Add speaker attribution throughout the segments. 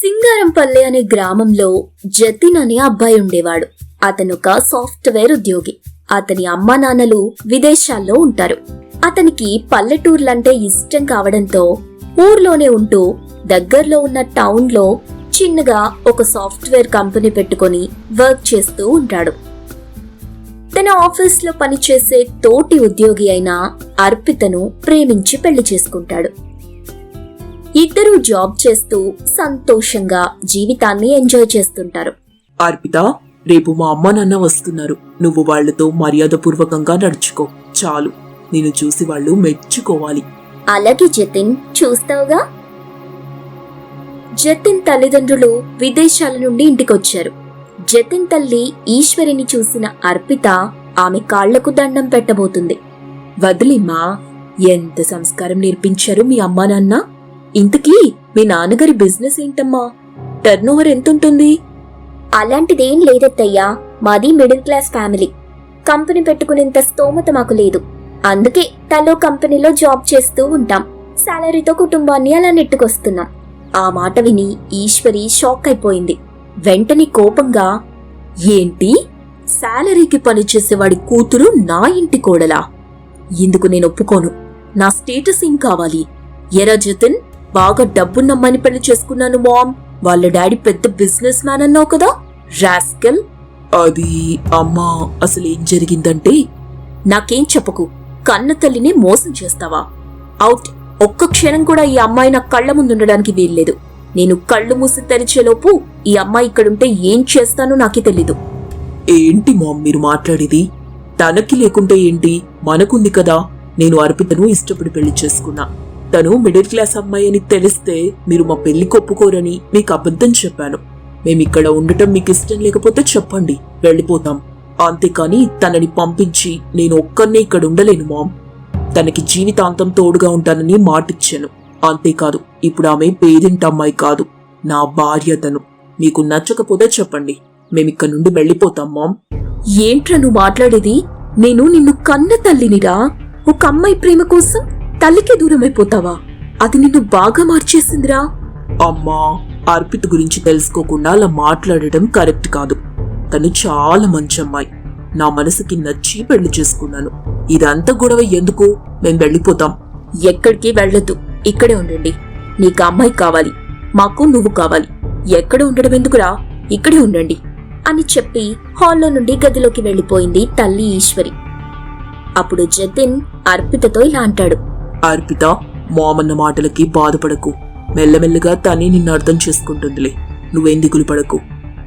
Speaker 1: సింగారంపల్లె అనే గ్రామంలో జతిన్ అనే అబ్బాయి ఉండేవాడు. అతను ఒక సాఫ్ట్వేర్ ఉద్యోగి. అతని అమ్మా నాన్నలు విదేశాల్లో ఉంటారు. అతనికి పల్లెటూర్లంటే ఇష్టం కావడంతో ఊర్లోనే ఉంటూ దగ్గరలో ఉన్న టౌన్లో చిన్నగా ఒక సాఫ్ట్వేర్ కంపెనీ పెట్టుకొని వర్క్ చేస్తూ ఉంటాడు. తన ఆఫీస్లో పనిచేసే తోటి ఉద్యోగి అయిన అర్పితను ప్రేమించి పెళ్ళి చేసుకుంటాడు. ఇద్దరూ జాబ్ చేస్తూ సంతోషంగా జీవితాన్ని ఎంజాయ్ చేస్తుంటారు.
Speaker 2: అర్పిత రేపు మా అమ్మ నాన్న వస్తున్నారు. నువ్వు వాళ్ళతో మర్యాదపూర్వకంగా నడుచుకో. చాలు. నిన్ను చూసి వాళ్ళు మెచ్చుకోవాలి.
Speaker 1: అలాగే జతిన్ చూస్తావుగా? జతిన్ తల్లిదండ్రులు విదేశాల నుండి ఇంటికొచ్చారు. జతిన్ తల్లి ఈశ్వరిని చూసిన అర్పిత ఆమె కాళ్ళకు దండం పెట్టబోతుంది.
Speaker 2: వదిలిమ్మా ఎంత సంస్కారం నేర్పించారు మీ అమ్మా నాన్న? ఇంతకీ మీ నాన్నగారి బిజినెస్ ఏంటమ్మా? టర్న్ ఓవర్ ఎంతుంటుంది?
Speaker 1: అలాంటిదేం లేదత్తయ్యా. మాది మిడిల్ క్లాస్ ఫ్యామిలీ. కంపెనీ పెట్టుకునేంత స్తోమత మాకు లేదు. అందుకే తలో కంపెనీలో జాబ్ చేస్తూ ఉంటాం. సాలరీతో కుటుంబాన్ని అలా నెట్టుకొస్తున్నాం. ఆ మాట విని ఈశ్వరి షాక్ అయిపోయింది.
Speaker 2: వెంటనే కోపంగా ఏంటి? శాలరీకి పనిచేసేవాడి కూతురు నా ఇంటి కోడలా? ఇందుకు నేను ఒప్పుకోను. నా స్టేటస్ ఏం కావాలి? ఎరా జతిన్ బాగా డబ్బున్నమ్మని పెళ్ళి చేసుకున్నాను మామ్. వాళ్ళ డాడీ పెద్ద బిజినెస్ మ్యాన్ అన్నావు కదా? రాస్కెల్? అది అమ్మా అసలు ఏం జరిగిందంటే నాకేం చెప్పకు. కన్న తల్లిని మోసం చేస్తావా? అవుట్. ఒక్క క్షణం కూడా ఈ అమ్మాయి నా కళ్ళ ముందు ఉండడానికి వీల్లేదు. నేను కళ్ళు మూసి తెరిచేలోపు ఈ అమ్మాయి ఇక్కడుంటే ఏం చేస్తానో నాకే తెలీదు. ఏంటి మామ్ మీరు మాట్లాడేది? తనకి లేకుంటే ఏంటి? మనకుంది కదా. నేను అర్పితను ఇష్టపడి పెళ్ళి చేసుకున్నా. తను మిడిల్ క్లాస్ అమ్మాయి అని తెలిస్తే మీరు మా పెళ్ళి ఒప్పుకోరని మీకు అబద్ధం చెప్పాను. మేమిక్కడ ఉండటం మీకు ఇష్టం లేకపోతే చెప్పండి. వెళ్ళిపోతాం. అంతేకాని తనని పంపించి నేను ఒక్కనే ఇక్కడ ఉండలేను మామ్. తనకి జీవితాంతం తోడుగా ఉంటానని మాటిచ్చాను. అంతేకాదు ఇప్పుడు ఆమె పేదింటి అమ్మాయి కాదు. నా భార్య తను. మీకు నచ్చకపోతే చెప్పండి. మేమిక్కడ నుండి వెళ్ళిపోతాం మామ్. ఏంట్రా నువ్వు మాట్లాడేది? నేను నిన్ను కన్న తల్లినిరా? ఒక అమ్మాయి ప్రేమ కోసం తల్లికి దూరం అయిపోతావా అది నిన్ను బాగా మార్చేసిందిరా. అమ్మా అర్పిత గురించి తెలుసుకోకుండా అలా మాట్లాడటం కరెక్ట్ కాదు. తను చాలా మంచి అమ్మాయి నా మనసుకి నచ్చి పెళ్ళి చేసుకున్నాను. ఇదంతా గొడవ ఎందుకు? మేం వెళ్ళిపోతాం. ఎక్కడికి వెళ్ళొద్దు. ఇక్కడే ఉండండి. నీకు అమ్మాయి కావాలి. మాకు నువ్వు కావాలి. ఎక్కడ ఉండడం ఎందుకురా? ఇక్కడే ఉండండి.
Speaker 1: అని చెప్పి హాల్లో నుండి గదిలోకి వెళ్ళిపోయింది తల్లి ఈశ్వరి. అప్పుడు జతిన్ అర్పితతో ఇలా అంటాడు.
Speaker 2: అర్పిత మామన్న మాటలకి బాధపడకు. మెల్లమెల్లగా తనే నిన్ను అర్థం చేసుకుంటుందిలే. నువ్వేం దిగులు పడకు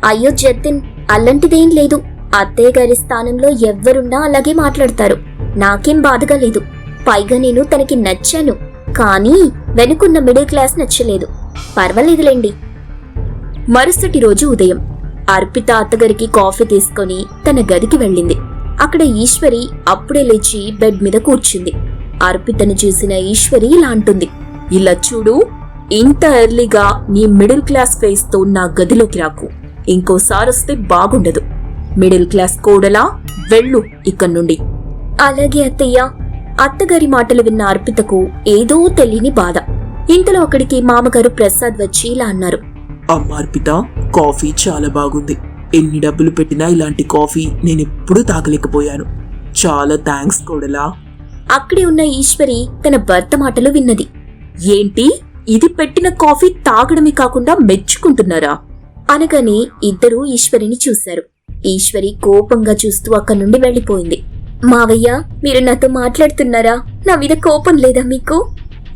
Speaker 1: అయ్యో జతిన్ అలాంటిదేం లేదు. అత్తయ్య గారి స్థానంలో ఎవ్వరున్నా అలాగే మాట్లాడతారు. నాకేం బాధగా లేదు. పైగా నేను తనకి నచ్చాను. కానీ వెనుకున్న మిడిల్ క్లాస్ నచ్చలేదు. పర్వాలేదులేండి. మరుసటి రోజు ఉదయం అర్పిత అత్తగారికి కాఫీ తీసుకొని తన గదికి వెళ్ళింది. అక్కడ ఈశ్వరి అప్పుడే లేచి బెడ్ మీద కూర్చుంది. అర్పితను చూసిన ఈశ్వరి ఇలా అంటుంది.
Speaker 2: ఇలా చూడు ఇంత ఎర్లీగా నీ మిడిల్ క్లాస్ ఫేస్తో నా గదిలోకి రాకు. ఇంకోసారి వస్తే బాగుండదు. మిడిల్ క్లాస్ కోడలా వెళ్ళు ఇక్కడి నుండి.
Speaker 1: అలాగే అత్తయ్య. అత్తగారి మాటలు విన్న అర్పితకు ఏదో తెలియని బాధ. ఇంతలో అక్కడికి మామగారు ప్రసాద్ వచ్చి ఇలా అన్నారు.
Speaker 2: అమ్మ అర్పిత కాఫీ చాలా బాగుంది. ఎన్ని డబ్బులు పెట్టినా ఇలాంటి కాఫీ నేను ఎప్పుడూ తాగలేకపోయాను. చాలా థ్యాంక్స్ కోడలా.
Speaker 1: అక్కడే ఉన్న ఈశ్వరి తన భర్త మాటలు విన్నది.
Speaker 2: ఏంటి? ఇది పెట్టిన కాఫీ తాగడమే కాకుండా మెచ్చుకుంటున్నారా?
Speaker 1: అనగానే ఇద్దరూ ఈశ్వరిని చూశారు. ఈశ్వరి కోపంగా చూస్తూ అక్కడి నుండి వెళ్ళిపోయింది. మావయ్య మీరు నాతో మాట్లాడుతున్నారా? నా మీద కోపం లేదా మీకు?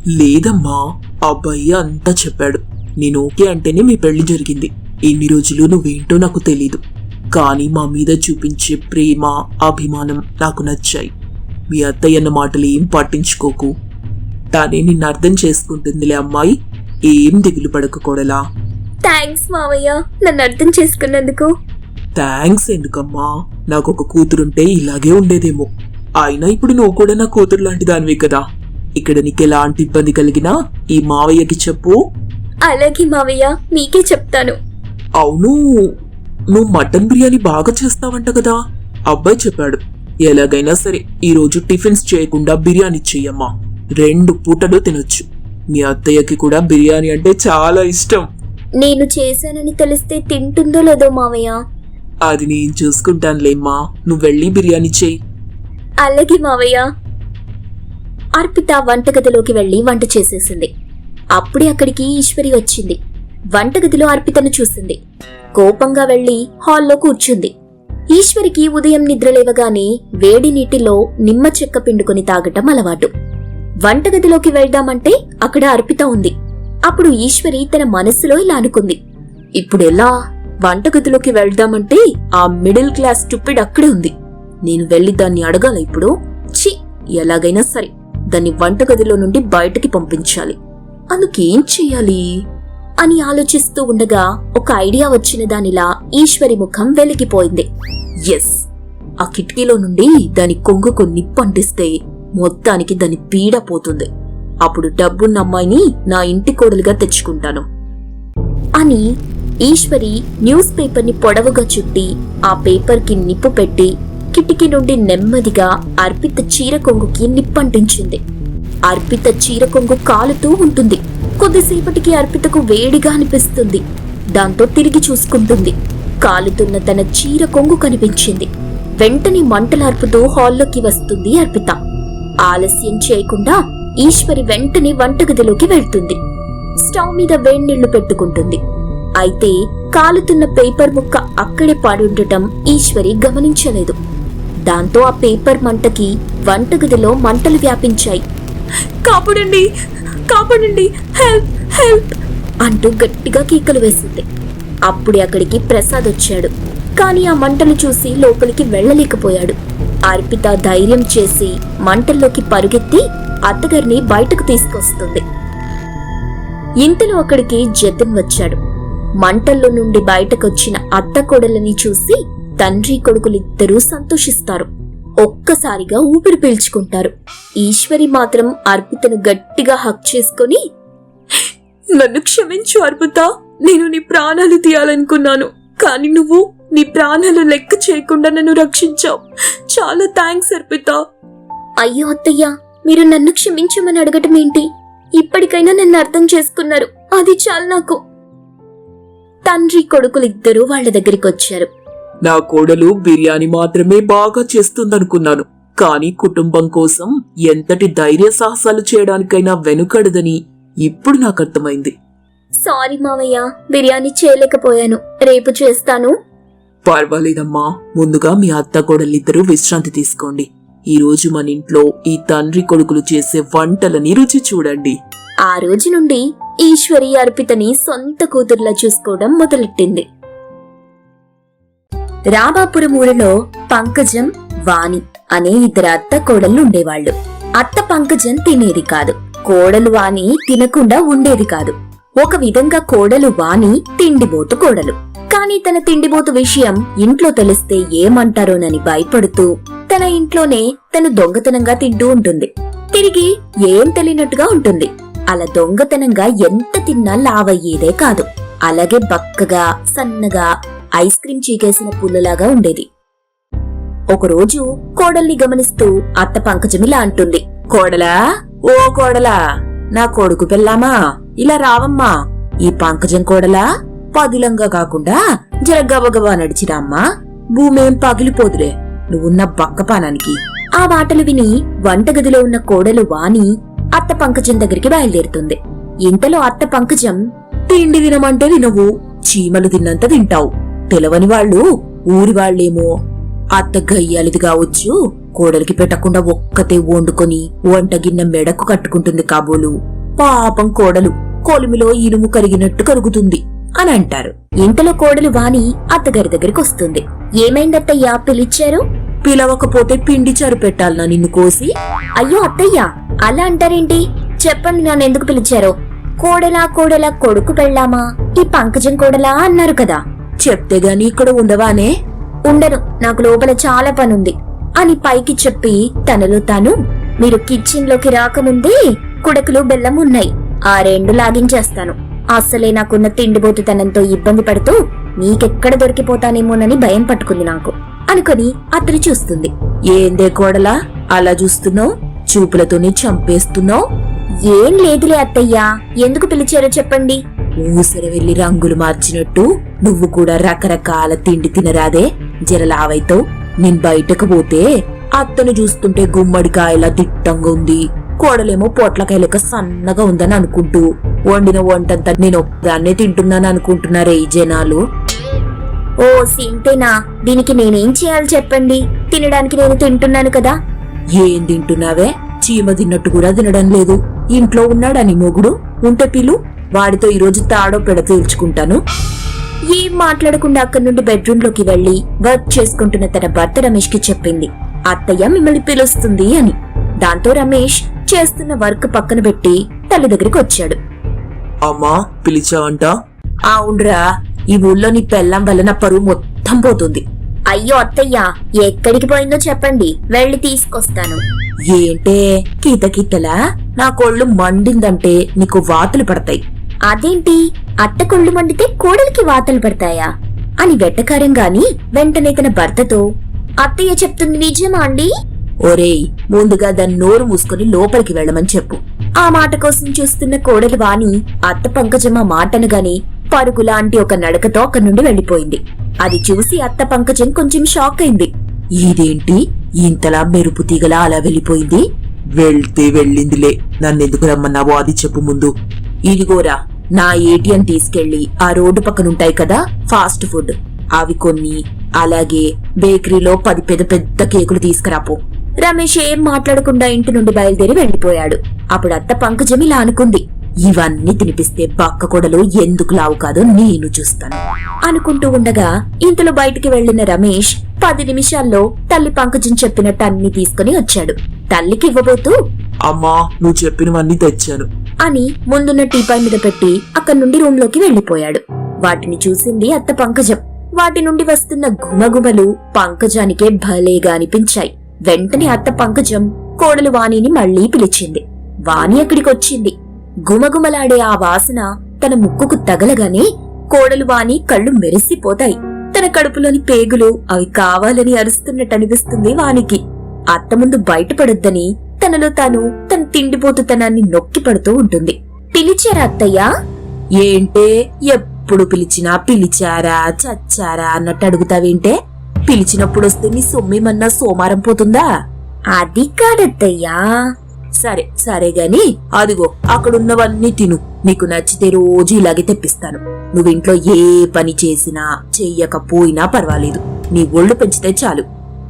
Speaker 2: లేదమ్మా అబ్బాయి అంతా చెప్పాడు. నేను ఓకే అంటేనే మీ పెళ్ళి జరిగింది. ఎన్ని రోజులు నువ్వేంటో నాకు తెలీదు. కానీ మా మీద చూపించే ప్రేమ అభిమానం నాకు నచ్చాయి. మీ అత్తయ్య అన్న మాటలు ఏం పట్టించుకోకు తానే నిన్ను అర్థం చేసుకుంటుందిలే అమ్మాయి. ఏం దిగులు పడకు కొడలా.
Speaker 1: థ్యాంక్స్ మావయ్య నన్ను అర్థం చేసుకున్నందుకు.
Speaker 2: థ్యాంక్స్ ఎందుకమ్మా? నాకు ఒక కూతురుంటే ఇలాగే ఉండేదేమో. అయినా ఇప్పుడు నువ్వు కూడా నా కూతురు లాంటి దానివే కదా. ఇక్కడ నీకు ఎలాంటి ఇబ్బంది కలిగినా ఈ మావయ్యకి చెప్పు.
Speaker 1: అలాగే మావయ్య మీకే చెప్తాను.
Speaker 2: అవును. నువ్వు మటన్ బిర్యానీ బాగా చేస్తావంట కదా. అబ్బాయి చెప్పాడు. ఎలాగైనా సరే ఈ రోజు టిఫిన్స్ చేయకుండా బిర్యానీ చెయ్యమ్మా. రెండు పూటలు తినొచ్చు. మీ అత్తయ్యకి కూడా బిర్యానీ అంటే చాలా ఇష్టం.
Speaker 1: నేను చేశానని తెలిస్తే తింటుందో లేదో మావయ్య?
Speaker 3: అది నేను చూసుకుంటానులేమ్మా. నువ్వు వెళ్ళి బిర్యానీ చెయ్యి.
Speaker 1: అలాగే మావయ్య. అర్పిత వంటగదిలోకి వెళ్ళి వంట చేసేసింది. అప్పుడే అక్కడికి ఈశ్వరి వచ్చింది. వంటగదిలో అర్పితను చూసింది. కోపంగా వెళ్ళి హాల్లో కూర్చుంది. ఈశ్వరికి ఉదయం నిద్రలేవగానే వేడి నీటిలో నిమ్మ చెక్క పిండుకొని తాగటం అలవాటు. వంటగదిలోకి వెళ్దామంటే అక్కడ అర్పిత ఉంది. అప్పుడు ఈశ్వరి తన మనస్సులో ఇలా అనుకుంది.
Speaker 2: ఇప్పుడెలా? వంటగదిలోకి వెళ్దామంటే ఆ మిడిల్ క్లాస్ టుప్పిడ్ అక్కడే ఉంది. నేను వెళ్ళి దాన్ని అడగాల ఇప్పుడు? ఛీ! ఎలాగైనా సరే దాన్ని వంటగదిలో నుండి బయటకి పంపించాలి. అందుకేం చెయ్యాలి
Speaker 1: అని ఆలోచిస్తూ ఉండగా ఒక ఐడియా వచ్చిన దానిలా ఈశ్వరి ముఖం వెలిగిపోయింది.
Speaker 2: ఎస్ ఆ కిటికీలో నుండి దాని కొంగుకు నిప్పంటిస్తే మొత్తానికి దాని పీడ పోతుంది. అప్పుడు డబ్బున్న అమ్మాయిని నా ఇంటి కోడలుగా తెచ్చుకుంటాను.
Speaker 1: అని ఈశ్వరి న్యూస్ పేపర్ని పొడవుగా చుట్టి ఆ పేపర్కి నిప్పు పెట్టి కిటికీ నుండి నెమ్మదిగా అర్పిత చీర కొంగుకి నిప్పంటించింది అర్పిత చీర కొంగు కాలుతూ ఉంటుంది. కొద్దిసేపటికి అర్పితకు వేడిగా అనిపిస్తుంది. దాంతో తిరిగి చూసుకుంటుంది. కాలుతున్న తన చీర కొంగు కనిపించింది. వెంటనే మంటలార్పుతూ హాల్లోకి వస్తుంది అర్పిత. ఆలస్యం చేయకుండా ఈశ్వరి వెంటనే వంటగదిలోకి వెళ్తుంది. స్టవ్ మీద వేడినీళ్ళు పెట్టుకుంటుంది. అయితే కాలుతున్న పేపర్ ముక్క అక్కడే పడుండటం ఈశ్వరి గమనించలేదు. దాంతో ఆ పేపర్ మంటకి వంటగదిలో మంటలు వ్యాపించాయి.
Speaker 2: కాపాడండి! కాపాడండి! హెల్ప్! హెల్ప్!
Speaker 1: అంటూ గట్టిగా కేకలు వేసింది. అప్పుడే అక్కడికి ప్రసాద్ వచ్చాడు. కానీ ఆ మంటలు చూసి లోపలికి వెళ్ళలేకపోయాడు. అర్పిత ధైర్యం చేసి మంటల్లోకి పరుగెత్తి అత్తగారిని బయటకు తీసుకొస్తుంది. ఇంతలో అక్కడికి జతిన్ వచ్చాడు. మంటల్లో నుండి బయటకొచ్చిన అత్త కొడలని చూసి తండ్రి కొడుకులిద్దరూ సంతోషిస్తారు. ఒక్కసారిగా ఊపిరి పీల్చుకుంటారు. ఈశ్వరి మాత్రం అర్పితను గట్టిగా హక్ చేసుకొని
Speaker 2: నన్ను క్షమించు అర్పిత. నేను నీ ప్రాణాలు తీయాలనుకున్నాను కానీ నువ్వు నీ ప్రాణాలు లెక్క చేయకుండా నన్ను రక్షించావు. చాలా థ్యాంక్స్ అర్పిత.
Speaker 1: అయ్యో అత్తయ్య మీరు నన్ను క్షమించమని అడగటం ఏంటి? ఇప్పటికైనా నన్ను అర్థం చేసుకున్నారు. అది చాలు నాకు. తండ్రి కొడుకులిద్దరూ వాళ్ళ దగ్గరికి వచ్చారు.
Speaker 3: నా కోడలు బిర్యానీ మాత్రమే బాగా చేస్తుందనుకున్నాను కానీ కుటుంబం కోసం ఎంతటి ధైర్య సాహసాలు చేయడానికైనా వెనుకడదని ఇప్పుడు నాకు అర్థమైంది.
Speaker 1: సారీ మావయ్య బిర్యానీ చేయలేకపోయాను. రేపు చేస్తాను.
Speaker 3: పర్వాలేదమ్మా. ముందుగా మీ అత్త కోడలిద్దరూ విశ్రాంతి తీసుకోండి. ఈ రోజు మన ఇంట్లో ఈ తండ్రి కొడుకులు చేసే వంటలని రుచి చూడండి.
Speaker 1: ఆ రోజు నుండి ఈశ్వరి అర్పితని సొంత కూతుర్లా చూసుకోవడం మొదలెట్టింది. రామాపురం ఊరిలో పంకజం వాణి అనే ఇద్దరు అత్త కోడళ్ళు ఉండేవాళ్ళు అత్త పంకజం తినేది కాదు. కోడలు వాణి తినకుండా ఉండేది కాదు. ఒక విధంగా కోడలు వాణి తిండిబోతు కోడలు. కానీ తన తిండిబోతు విషయం ఇంట్లో తెలిస్తే ఏమంటారోనని భయపడుతూ తన ఇంట్లోనే తను దొంగతనంగా తింటూ ఉంటుంది. తిరిగి ఏం తెలియనట్టుగా ఉంటుంది. అలా దొంగతనంగా ఎంత తిన్నా లావయ్యేదే కాదు. అలాగే బక్కగా సన్నగా ఐస్ క్రీం చీకేసిన పుల్లలాగా ఉండేది. ఒకరోజు కోడల్ని గమనిస్తూ అత్త పంకజమిలా అంటుంది.
Speaker 2: కోడలా? ఓ కోడలా! నా కొడుకు పెళ్ళామా? ఇలా రావమ్మా. ఈ పంకజం కోడలా? పదిలంగా కాకుండా జర గబగబా నడిచిరామ్మా. భూమేం పగిలిపోదులే. నువ్వున్న బక్కపానానికి
Speaker 1: ఆ మాటలు విని వంటగదిలో ఉన్న కోడలు వాణి అత్త పంకజం దగ్గరికి బయలుదేరుతుంది. ఇంతలో అత్త పంకజం
Speaker 2: తిండి తినమంటే వినవు చీమలు తిన్నంత తింటావు. తెలవని వాళ్ళు ఊరి వాళ్ళేమో. అత్త గయ్యాలిది కావచ్చు కోడలికి పెట్టకుండా ఒక్కతే వండుకొని వంట గిన్నె మెడకు కట్టుకుంటుంది కాబోలు. పాపం కోడలు. కొలిమిలో ఇనుము కరిగినట్టు కరుగుతుంది అని అంటారు.
Speaker 1: ఇంతలో కోడలు వాణి అత్తగారి దగ్గరికి వస్తుంది. ఏమైందత్తయ్యా? పిలిచారు
Speaker 2: పిలవకపోతే పిండి చారు పెట్టాలనా నిన్ను కోసి?
Speaker 1: అయ్యో అత్తయ్యా అలా అంటారేంటి? చెప్పండి నన్ను ఎందుకు పిలిచారో? కోడలా కోడలా కొడుకు పెళ్ళామా? ఈ పంకజం కోడలా అన్నారు కదా.
Speaker 2: చెప్తే గాని ఇక్కడ ఉండవానే?
Speaker 1: ఉండను నాకు లోపల చాలా పనుంది అని పైకి చెప్పి తనలో తాను మీరు కిచెన్లోకి రాకముందే కుడకులు బెల్లం ఉన్నాయి ఆ రెండు లాగించేస్తాను. అస్సలే నాకున్న తిండిబోతుతనంతో ఇబ్బంది పడుతూ నీకెక్కడ దొరికిపోతానేమోనని భయం పట్టుకుంది నాకు. అనుకొని అతను చూస్తుంది.
Speaker 2: ఏందే కోడలా? అలా చూస్తున్నావు? చూపులతోనే చంపేస్తున్నావు?
Speaker 1: ఏం లేదులే అత్తయ్యా. ఎందుకు పిలిచారో చెప్పండి.
Speaker 2: ఊసర వెళ్ళి రంగులు మార్చినట్టు నువ్వు కూడా రకరకాల తిండి తినరాదే. జరలావైతో నేను బయటకు పోతే అత్తను చూస్తుంటే గుమ్మడికాయలా దిట్టంగా ఉంది కోడలేమో పొట్లకాయలక సన్నగా ఉందని అనుకుంటూ వండిన వంటంతా నేను ఒక్కదాన్నే తింటున్నాను అనుకుంటున్నారే ఈ జనాలు.
Speaker 1: ఓ సింతేనా? దీనికి నేనేం చేయాలి చెప్పండి. తినడానికి నేను తింటున్నాను కదా.
Speaker 2: ఏం తింటున్నావే? చీమ తిన్నట్టు కూడా తినడం లేదు. ఇంట్లో ఉన్నాడని మొగుడు? ఉంటే పిలు. వాడితో ఈరోజు తాడో పెడ తేల్చుకుంటాను
Speaker 1: ఏం మాట్లాడకుండా అక్కడి నుండి బెడ్రూమ్లోకి వెళ్ళి వర్క్ చేసుకుంటున్న తన భర్త రమేష్కి చెప్పింది. అత్తయ్య మిమ్మల్ని పిలుస్తుంది అని. దాంతో రమేష్ చేస్తున్న వర్క్ పక్కన పెట్టి తల్లి దగ్గరికి వచ్చాడు.
Speaker 3: అమ్మా పిలిచావంట?
Speaker 2: అవునరా ఈ ఊళ్ళో నీ పెళ్ళం వల్ల నా పరువు మొత్తం పోతుంది.
Speaker 1: అయ్యో అత్తయ్య ఎక్కడికి పోయిందో చెప్పండి. వెళ్ళి తీసుకొస్తాను.
Speaker 2: ఏంటే కీత కీతలా? నా కొళ్ళు మండిందంటే నీకు వాతులు పడతాయి.
Speaker 1: అదేంటి? అత్త కొళ్ళు మండితే కోడలికి వాతలు పడతాయా? అని వెట్టకారంగాని వెంటనే తన భర్తతో అత్తయ్య చెప్తుంది నిజమా అండి?
Speaker 2: ఒరేయ్ ముందుగా దాన్ని నోరు మూసుకొని లోపలికి వెళ్ళమని చెప్పు.
Speaker 1: ఆ మాట కోసం చూస్తున్న కోడలి వాణి అత్త పంకజమ్మ మాటనగానే పరుగు లాంటి ఒక నడకతో అక్కడి నుండి వెళ్ళిపోయింది అది చూసి అత్త పంకజం కొంచెం షాక్ అయింది.
Speaker 2: ఇదేంటి? ఇంతలా మెరుపు తీగలా అలా వెళ్ళిపోయింది?
Speaker 3: వెళ్తే వెళ్ళిందిలే. నన్నెందుకు రమ్మన్నావో అది చెప్పు ముందు.
Speaker 2: ఇదిగోరా నా ఏటీఎం తీసుకెళ్ళి ఆ రోడ్డు పక్కనుంటాయి కదా ఫాస్ట్ ఫుడ్. అవి కొన్ని అలాగే బేకరీలో పది పెద్ద పెద్ద కేకులు తీసుకురాపో.
Speaker 1: రమేష్ ఏం మాట్లాడకుండా ఇంటి నుండి బయలుదేరి వెళ్ళిపోయాడు అప్పుడు అత్త పంకజం ఇలా అనుకుంది
Speaker 2: ఇవన్నీ తినిపిస్తే పక్క కొడలు ఎందుకు లావు కాదో నేను చూస్తాను.
Speaker 1: అనుకుంటూ ఉండగా ఇంతలో బయటికి వెళ్ళిన రమేష్ పది నిమిషాల్లో తల్లి పంకజం చెప్పినట్టు అన్ని తీసుకుని వచ్చాడు. తల్లికి ఇవ్వబోతూ?
Speaker 3: అమ్మా నువ్వు చెప్పినవన్నీ తెచ్చాను.
Speaker 1: అని ముందున్న టీపాయ్ మీద పెట్టి అక్కడి నుండి రూమ్లోకి వెళ్ళిపోయాడు వాటిని చూసింది అత్త పంకజం. వాటి నుండి వస్తున్న గుమగుమలు పంకజానికే భలేగా అనిపించాయి. వెంటనే అత్త పంకజం కోడలు వాణిని మళ్ళీ పిలిచింది. వాణి అక్కడికొచ్చింది. గుమగుమలాడే ఆ వాసన తన ముక్కుకు తగలగానే కోడలు వాణి కళ్ళు మెరిసిపోతాయి. తన కడుపులోని పేగులు అవి కావాలని అరుస్తున్నట్టు అనిపిస్తుంది వానికి అత్త ముందు బయటపడొద్దని తనలో తాను తన తిండిపోతుతనాన్ని నొక్కి పడుతూ ఉంటుంది. పిలిచారా అత్తయ్యా?
Speaker 2: ఏంటే? ఎప్పుడు పిలిచినా పిలిచారా చచ్చారా అన్నట్టు అడుగుతావేంటే? పిలిచినప్పుడు వస్తే నీ సొమ్మేమన్నా సోమారం పోతుందా?
Speaker 1: అది కాదత్తయ్యా.
Speaker 2: సరే సరే గాని అదిగో అక్కడున్నవన్నీ తిను. నీకు నచ్చితే రోజు ఇలాగే తెప్పిస్తాను. నువ్వింట్లో ఏ పని చేసినా చెయ్యకపోయినా పర్వాలేదు. నీ ఒళ్ళు పెంచితే చాలు.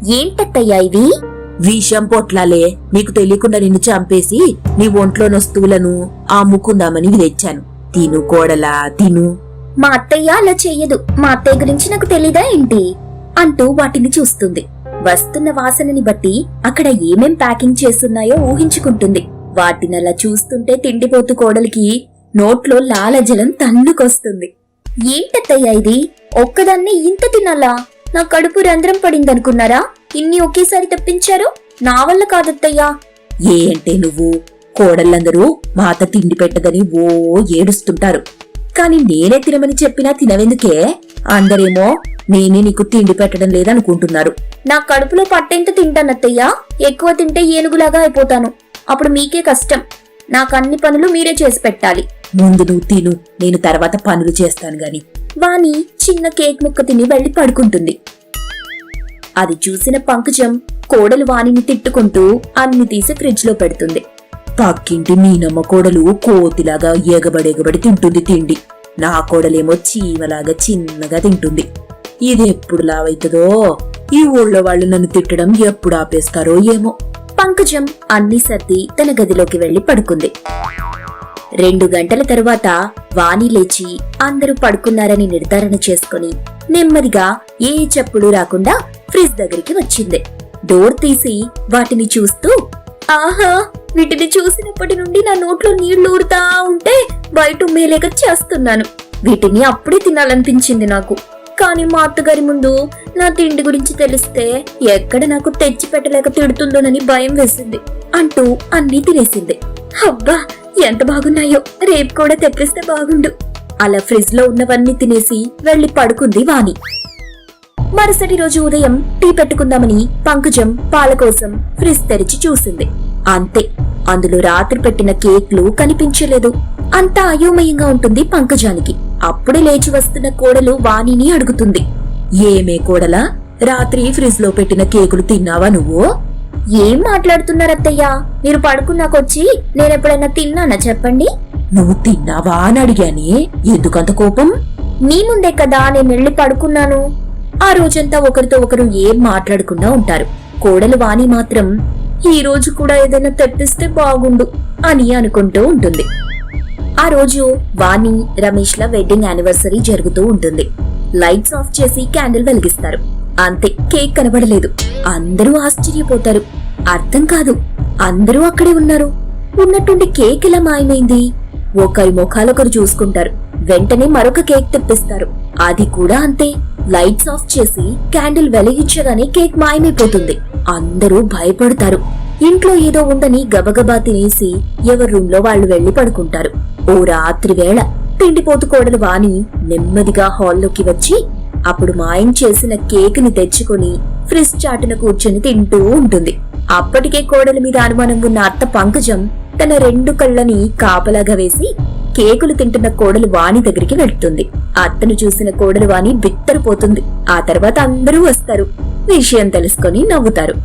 Speaker 1: ఏంటత్తయ్యా ఇవి?
Speaker 2: విషం పొట్లాలే. నీకు తెలియకుండా నిన్ను చంపేసి నీ ఒంట్లోని వస్తువులను అమ్ముకుందామని తెచ్చాను తిను కోడలా తిను.
Speaker 1: మా అత్తయ్య అలా చెయ్యదు. మా అత్తయ్య గురించి నాకు తెలీదా ఏంటి? అంటూ వాటిని చూస్తుంది. వస్తున్న వాసనని బట్టి అక్కడ ఏమేం ప్యాకింగ్ చేస్తున్నాయో ఊహించుకుంటుంది. వాటినలా చూస్తుంటే తిండిపోతు కోడలికి నోట్లో లాలజలం తన్నుకొస్తుంది. ఏంటత్తయ్యా ఇది? ఒక్కదాన్ని ఇంత తినాలా? నా కడుపు రంధ్రం పడిందనుకున్నారా? ఇన్ని ఒకేసారి తప్పించారు? నా వల్ల కాదత్తయ్యా.
Speaker 2: ఏంటే నువ్వు? కోడళ్ళందరూ మాత తిండి పెట్టదని ఓ ఏడుస్తుంటారు. కాని నేనే తినమని చెప్పినా తినవెందుకే? అందరేమో నేనే నీకు తిండి పెట్టడం లేదనుకుంటున్నారు.
Speaker 1: నా కడుపులో పట్టెంత తింటానత్తయ్యా ఎక్కువ తింటే ఏనుగులాగా అయిపోతాను. అప్పుడు మీకే కష్టం. నాకు అన్ని పనులు మీరే చేసి పెట్టాలి.
Speaker 2: ముందు నువ్వు తిను నేను తర్వాత పనులు చేస్తాను గాని.
Speaker 1: వాణి చిన్న కేక్ ముక్క తిని వెళ్ళి పడుకుంటుంది. అది చూసిన పంకజం కోడలు వాణిని తిట్టుకుంటూ అన్ని తీసి ఫ్రిడ్జ్లో పెడుతుంది.
Speaker 2: పక్కింటి మీనమ్మ కోడలు కోతిలాగా ఎగబడి ఎగబడి తింటుంది తిండి. నా కోడలేమో చీమలాగా చిన్నగా తింటుంది. ఇది ఎప్పుడు లావైతుందో? ఈ ఊళ్ళో వాళ్ళు నన్ను తిట్టడం ఎప్పుడు ఆపేస్తారో ఏమో.
Speaker 1: పంకజం అన్ని సర్ది తన గదిలోకి వెళ్ళి పడుకుంది. రెండు గంటల తరువాత వాణి లేచి అందరూ పడుకున్నారని నిర్ధారణ చేసుకుని నెమ్మదిగా ఏ చప్పుడు రాకుండా ఫ్రిడ్జ్ దగ్గరికి వచ్చింది. డోర్ తీసి వాటిని చూస్తూ ఆహా వీటిని చూసినప్పటి నుండి నా నోట్లో నీళ్ళు ఊరుతా ఉంటే బయట మేలేక చేస్తున్నాను. వీటిని అప్పుడే తినాలనిపించింది నాకు. కానీ మా అత్తగారి ముందు నా తిండి గురించి తెలిస్తే ఎక్కడ నాకు తెచ్చి పెట్టలేక తిడుతుందోనని భయం వేసింది. అంటూ అన్నీ తినేసింది. అబ్బా ఎంత బాగున్నాయో రేపు కూడా తెప్పిస్తే బాగుండు. అలా ఫ్రిడ్జ్లో ఉన్నవన్నీ తినేసి వెళ్ళి పడుకుంది వాణి. మరుసటి రోజు ఉదయం టీ పెట్టుకుందామని పంకజం పాల కోసం ఫ్రిడ్జ్ తెరిచి చూసింది. అంతే అందులో రాత్రి పెట్టిన కేక్లు కనిపించలేదు. అంతా అయోమయంగా ఉంటుంది పంకజానికి. అప్పుడే లేచి వస్తున్న కోడలు వాణిని అడుగుతుంది.
Speaker 2: ఏమే కోడలా? రాత్రి ఫ్రిడ్జ్లో పెట్టిన కేకులు తిన్నావా నువ్వు?
Speaker 1: ఏం మాట్లాడుతున్నారత్తయ్యా? మీరు పడుకున్నాకొచ్చి నేనెప్పుడైనా తిన్నానా చెప్పండి.
Speaker 2: నువ్వు తిన్నావా అని అడిగానే. ఎందుకంత కోపం?
Speaker 1: నీ ముందే కదా నేను వెళ్ళి పడుకున్నాను.
Speaker 2: ఆ రోజంతా ఒకరితో ఒకరు ఏం మాట్లాడకుండా ఉంటారు. కోడలు వాణి మాత్రం ఈ రోజు కూడా ఏదైనా తెప్పిస్తే బాగుండు అని అనుకుంటూ ఉంటుంది.
Speaker 1: ఆ రోజు వాణి రమేష్ ల వెడ్డింగ్ యానివర్సరీ జరుగుతూ ఉంటుంది. లైట్స్ ఆఫ్ చేసి క్యాండిల్ వెలిగిస్తారు. అంతే కేక్ కనబడలేదు. అందరూ ఆశ్చర్యపోతారు. అర్థం కాదు అందరూ అక్కడే ఉన్నారు. ఉన్నట్టుండి కేక్ ఎలా మాయమైంది? ఒకరి ముఖాలొకరు చూసుకుంటారు. వెంటనే మరొక కేక్ తెప్పిస్తారు. అది కూడా అంతే. లైట్స్ ఆఫ్ చేసి క్యాండిల్ వెలిగించగానే కేక్ మాయమైపోతుంది. అందరూ భయపడతారు. ఇంట్లో ఏదో ఉందని గబగబా తినేసి ఎవరి రూమ్లో వాళ్ళు వెళ్ళి పడుకుంటారు. ఓ రాత్రి వేళ తిండిపోతు కోడలు వాణి నెమ్మదిగా హాల్లోకి వచ్చి అప్పుడు మాయం చేసిన కేక్ని తెచ్చుకొని ఫ్రిజ్ చాటున కూర్చొని తింటూ ఉంటుంది. అప్పటికే కోడలి మీద అనుమానం ఉన్న అత్త పంకజం తన రెండు కళ్ళని కాపలాగా వేసి కేకులు తింటున్న కోడలు వాణి దగ్గరికి వెళ్తుంది. అత్తను చూసిన కోడలు వాణి బిత్తరపోతుంది. ఆ తర్వాత అందరూ వస్తారు. విషయం తెలుసుకొని నవ్వుతారు.